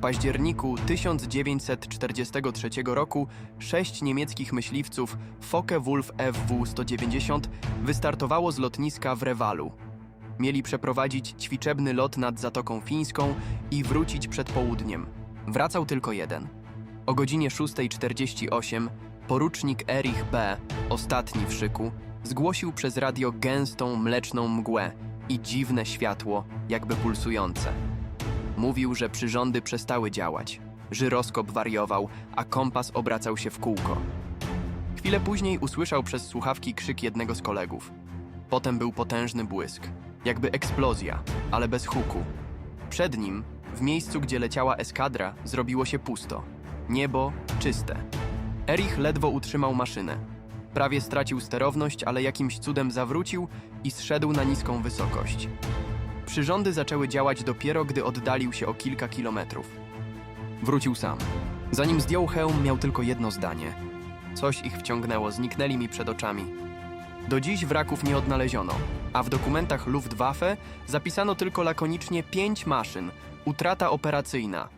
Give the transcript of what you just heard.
październiku 1943 roku sześć niemieckich myśliwców Focke-Wulf FW-190 wystartowało z lotniska w Rewalu. Mieli przeprowadzić ćwiczebny lot nad Zatoką Fińską i wrócić przed południem. Wracał tylko jeden. O godzinie 6.48 porucznik Erich B., ostatni w szyku, zgłosił przez radio gęstą, mleczną mgłę i dziwne światło, jakby pulsujące. Mówił, że przyrządy przestały działać. Żyroskop wariował, a kompas obracał się w kółko. Chwilę później usłyszał przez słuchawki krzyk jednego z kolegów. Potem był potężny błysk, jakby eksplozja, ale bez huku. Przed nim, w miejscu, gdzie leciała eskadra, zrobiło się pusto. Niebo czyste. Erich ledwo utrzymał maszynę. Prawie stracił sterowność, ale jakimś cudem zawrócił i zszedł na niską wysokość. Przyrządy zaczęły działać dopiero, gdy oddalił się o kilka kilometrów. Wrócił sam. Zanim zdjął hełm, miał tylko jedno zdanie. Coś ich wciągnęło, zniknęli mi przed oczami. Do dziś wraków nie odnaleziono, a w dokumentach Luftwaffe zapisano tylko lakonicznie pięć maszyn, utrata operacyjna,